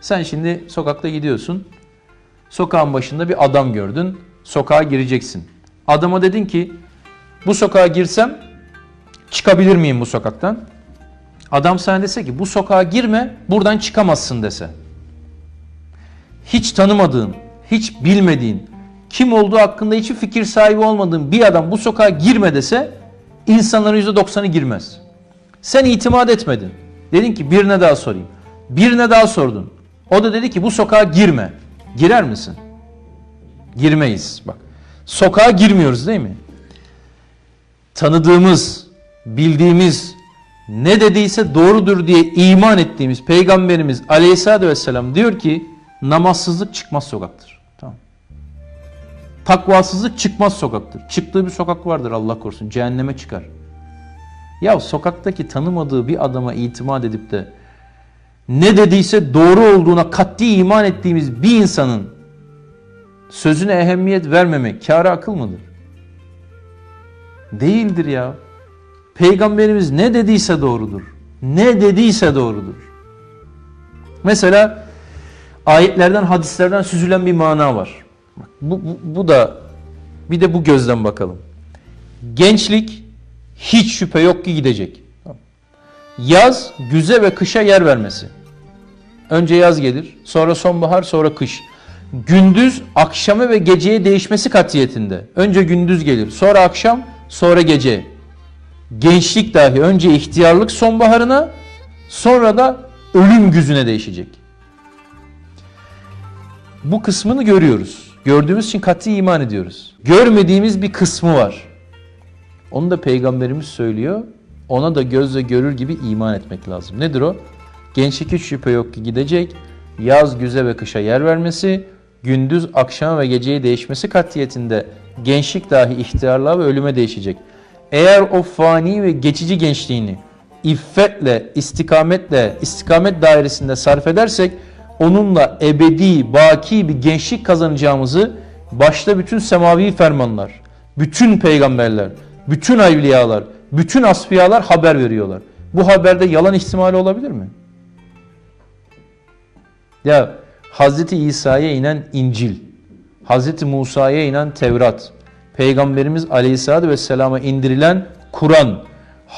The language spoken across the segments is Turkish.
Sen şimdi sokakta gidiyorsun. Sokağın başında bir adam gördün. Sokağa gireceksin. Adama dedin ki bu sokağa girsem çıkabilir miyim bu sokaktan? Adam sana dese ki bu sokağa girme buradan çıkamazsın dese. Hiç tanımadığın, hiç bilmediğin, kim olduğu hakkında hiçbir fikir sahibi olmadığın bir adam bu sokağa girme dese insanların %90'ı girmez. Sen itimat etmedin. Dedin ki birine daha sorayım. Birine daha sordun. O da dedi ki bu sokağa girme. Girer misin? Girmeyiz. Bak. Sokağa girmiyoruz değil mi? Tanıdığımız, bildiğimiz, ne dediyse doğrudur diye iman ettiğimiz Peygamberimiz Aleyhisselatü Vesselam diyor ki namazsızlık çıkmaz sokaktır. Tamam. Takvasızlık çıkmaz sokaktır. Çıktığı bir sokak vardır Allah korusun. Cehenneme çıkar. Ya sokaktaki tanımadığı bir adama itimat edip de ne dediyse doğru olduğuna katli iman ettiğimiz bir insanın sözüne ehemmiyet vermemek kâra akıl mıdır? Değildir ya. Peygamberimiz ne dediyse doğrudur. Ne dediyse doğrudur. Mesela ayetlerden, hadislerden süzülen bir mana var. Bu, bu, bu da bir de bu gözden bakalım. Gençlik hiç şüphe yok ki gidecek. Yaz, güze ve kışa yer vermesi. Önce yaz gelir, sonra sonbahar, sonra kış. Gündüz, akşamı ve geceye değişmesi katiyetinde. Önce gündüz gelir, sonra akşam, sonra gece. Gençlik dahi önce ihtiyarlık sonbaharına, sonra da ölüm güzüne değişecek. Bu kısmını görüyoruz. Gördüğümüz için kat'i iman ediyoruz. Görmediğimiz bir kısmı var. Onu da peygamberimiz söylüyor. Ona da gözle görür gibi iman etmek lazım. Nedir o? Gençlik hiç şüphe yok ki gidecek. Yaz, güze ve kışa yer vermesi, gündüz, akşam ve geceye değişmesi katiyetinde gençlik dahi ihtiyarlığa ve ölüme değişecek. Eğer o fani ve geçici gençliğini iffetle, istikametle, istikamet dairesinde sarf edersek onunla ebedi, baki bir gençlik kazanacağımızı başta bütün semavi fermanlar, bütün peygamberler, bütün evliyalar, bütün asfiyalar haber veriyorlar. Bu haberde yalan ihtimali olabilir mi? Ya Hazreti İsa'ya inen İncil, Hazreti Musa'ya inen Tevrat, Peygamberimiz Aleyhisselatü Vesselam'a indirilen Kur'an,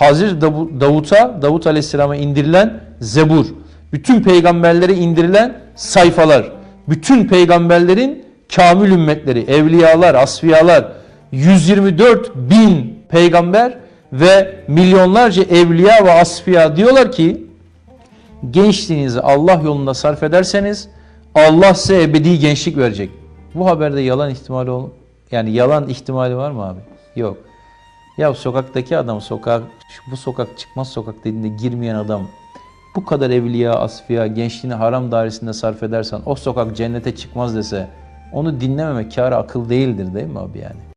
Davu- Davut'a, Davut Aleyhisselam'a indirilen Zebur, bütün peygamberlere indirilen sayfalar, bütün peygamberlerin kamil ümmetleri, evliyalar, asfiyalar, 124 bin peygamber ve milyonlarca evliya ve asfiya diyorlar ki gençliğinizi Allah yolunda sarf ederseniz Allah size ebedi gençlik verecek. Bu haberde yalan ihtimali ol yani yalan ihtimali var mı abi? Yok. Ya sokaktaki adam sokak bu sokak çıkmaz sokak dediğinde girmeyen adam bu kadar evliya, asfiya, gençliğini haram dairesinde sarf edersen o sokak cennete çıkmaz dese onu dinlememek kârı akıl değildir değil mi abi yani?